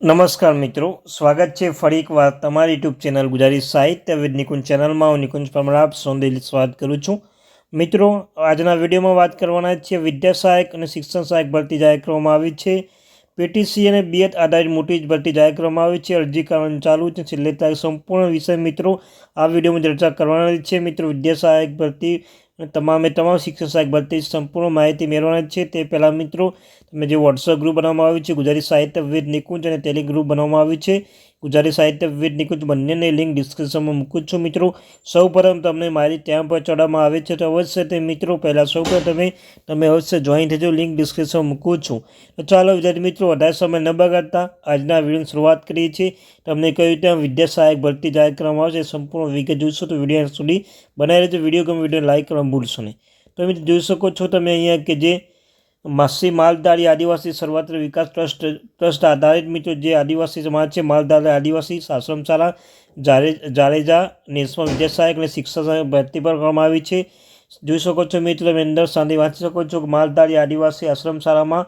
નમસ્કાર મિત્રો, સ્વાગત છે ફરી એકવાર તમારી યુટ્યુબ ચેનલ ગુજરાતી સાહિત્ય વિદ નિકુંજ ચેનલમાં. હું નિકુંજ પરમાર, આપ સૌંદર્ય સ્વાગત કરું છું. મિત્રો, આજના વિડીયોમાં વાત કરવાના છે વિદ્યા સહાયક અને શિક્ષણ સહાયક ભરતી જાહેર કરવામાં આવી છે. પીટીસી અને બીએડ આધારિત મોટી ભરતી જાહેર કરવામાં આવી છે. અરજી કરવાનું ચાલુ છે. છેલ્લે સંપૂર્ણ વિષય મિત્રો, આ વિડીયોમાં ચર્ચા કરવાના છે. મિત્રો, વિદ્યા સહાયક ભરતી તમામે તમામ શિક્ષણ સહાયક ભરતી સંપૂર્ણ માહિતી મેળવવાની છે. તે પહેલાં મિત્રો, તમે જે વોટ્સઅપ ગ્રુપ બનાવવામાં આવ્યું છે, ગુજરાતી સાહિત્ય વિવિધ નિકુંજ અને ટેલિગ્રુપ બનાવવામાં આવ્યું છે ગુજરાતી સાહિત્ય વિવિધની નિકુંજ બંનેની લિંક ડિસ્ક્રિપ્શનમાં મૂકું છું. મિત્રો, સૌ પ્રથમ તમને મારી ત્યાં પર ચડાવવામાં આવે છે. તો અવશ્ય તે મિત્રો, પહેલાં સૌ પ્રથમ તમે તમે અવશ્ય જોઈન થજો લિંક ડિસ્ક્રિપ્શનમાં મૂકું છું. તો ચાલો, વિદ્યાર્થી મિત્રો, વધારે સમય ન બગાડતા આજના વિડીયોની શરૂઆત કરીએ છીએ. તમને કહ્યું ત્યાં વિદ્યા સહાયક ભરતી જાહેર કરવામાં આવશે સંપૂર્ણ વિગત જોઈશો. તો વીડિયો સુધી બનાવી રહેજો. વીડિયો ગમે વીડિયો લાઇક કરવા ભૂલશો નહીં. તો જોઈ શકો છો તમે અહીંયા કે જે માસી માલધારી આદિવાસી સર્વત્ર વિકાસ ટ્રસ્ટ ટ્રસ્ટ આધારિત મિત્રો, જે આદિવાસી સમાજ છે, માલધારી આદિવાસી આશ્રમ શાળા જારે, જાડેજા, નેશનલ વિદ્યા સહાયક અને શિક્ષણ સહાયક ભરતી પર કરવામાં આવી છે. જોઈ શકો છો મિત્રો, તમે અંદર શાંતિ વાંચી શકો છો માલધારી આદિવાસી આશ્રમ શાળામાં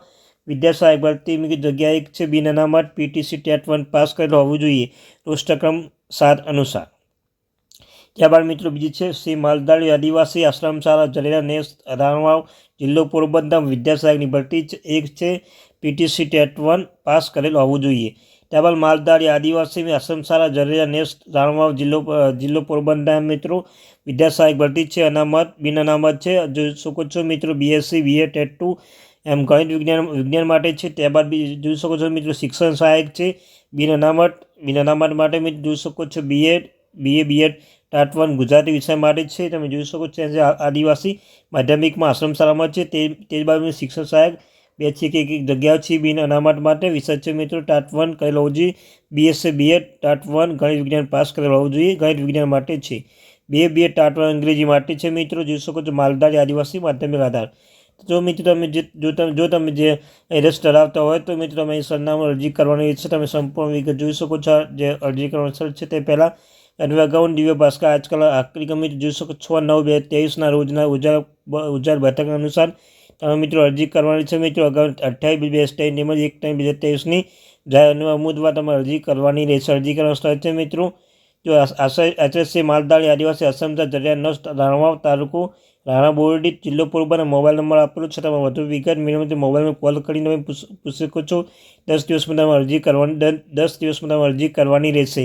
વિદ્યા સહાયક ભરતી જગ્યા એક છે, બિન અનામત, પીટીસી ટેટ વન પાસ કરેલો હોવું જોઈએ. રોષ્ટક્રમ સાત અનુસાર. ત્યારબાદ મિત્રો બીજી છે શ્રી માલદાડી આદિવાસી આશ્રમ શાળા જલેરા નેસ રાણવાવ જિલ્લો પોરબંદર વિદ્યાસહાયકની ભરતી એક છે. પીટીસી ટેટ વન પાસ કરેલ હોવું જોઈએ. ત્યારબાદ માલદાડી આદિવાસી આશ્રમ શાળા જલેરા નેસ રાણવાવ જિલ્લો જિલ્લો પોરબંદર મિત્રો વિદ્યાસહાયક ભરતી છે. અનામત, બિન અનામત છે. જો શકો છો મિત્રો બીએસસી બીએ ટેટ ટુ એમ ગણિત વિજ્ઞાન વિજ્ઞાન માટે છે. ત્યારબાદ જોઈ શકો છો મિત્રો શિક્ષણ સહાયક છે. બિન અનામત બિન અનામત માટે મિત્રો જોઈ શકો છો BEd BA BEd TAT one Gujarati વિષય માટે છે. તમે જોઈ શકો છો જે આદિવાસી માધ્યમિકમાં આશ્રમ શાળામાં છે. તે તે બાજુ શિક્ષણ સહાયક બે છે કે એક જગ્યાઓ છે બિન અનામત માટે. છે મિત્રો ટાટ વન કરેલો હોવું જોઈએ. બીએસસી બીએડ ટાટ વન ગણિત વિજ્ઞાન પાસ કરેલો હોવું જોઈએ. ગણિત વિજ્ઞાન માટે છે. બે બીએડ ટાટ વન અંગ્રેજી માટે છે મિત્રો. જોઈ શકો છો માલધારી આદિવાસી માધ્યમિક આધાર. જો મિત્રો તમે જે જો તમે જો તમે જે રસ ધરાવતા હોય તો મિત્રો તમે સરનામું અરજી કરવાની છે તમે સંપૂર્ણ વિગત જોઈ શકો છો. જે અરજી કરવાનું સ્થળ છે તે પહેલાં અને અગાઉ દિવ્ય ભાસ્કર આજકાલ આખરી ગમે જોઈ શકો છ. નવ બે ત્રેવીસના રોજના ઉજાર ઉજાર બેઠક અનુસાર તમે મિત્રો અરજી કરવાની છે મિત્રો. અગાઉ અઠ્યાવીસ બે ટાઈમ તેમજ એક ટાઈમ બે હજાર ત્રેવીસની જાહેર ઉમેદવાર તમારે અરજી કરવાની રહેશે. અરજી કરવાનું સ્થળ છે મિત્રો. જો એચએસસી માલધારી આદિવાસી અસમતા જરિયા નસ રાણવા તાલુકો રાણા બોરડી જિલ્લો પોરબંદર મોબાઈલ નંબર આપેલો છે. તમે વધુ વિગત મેળવવા મોબાઈલમાં કોલ કરીને તમે પૂછી શકો છો. દસ દિવસમાં તમે અરજી કરવાની, દસ દિવસમાં તમે અરજી કરવાની રહેશે.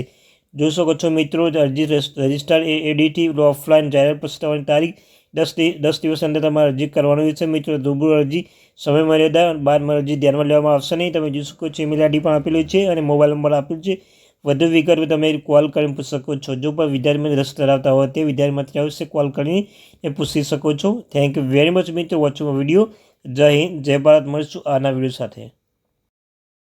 જોઈ શકો છો મિત્રો અરજી રજિસ્ટર એ એડીટી ઓફલાઈન જાહેર પ્રસ્તાવવાની તારીખ દસ દસ દિવસ અંદર તમારે અરજી કરવાની છે. મિત્રો, રૂબરૂ અરજી સમય મર્યાદા બાદમાં અરજી ધ્યાનમાં લેવામાં આવશે નહીં. તમે જોઈ શકો છો ઈમેલ આઈડી પણ આપેલી છે અને મોબાઈલ નંબર આપેલું છે. વધુ વિગત તમે કોલ કરીને પૂછી શકો છો. જો પણ વિદ્યાર્થીમાં રસ ધરાવતા હોય તે વિદ્યાર્થી આવશે કોલ કરીને પૂછી શકો છો. થેન્ક યુ વેરી મચ મિત્રો વોચિંગ વીડિયો જય હિન્દ, જય ભારત. મળીશું આના વીડિયો સાથે.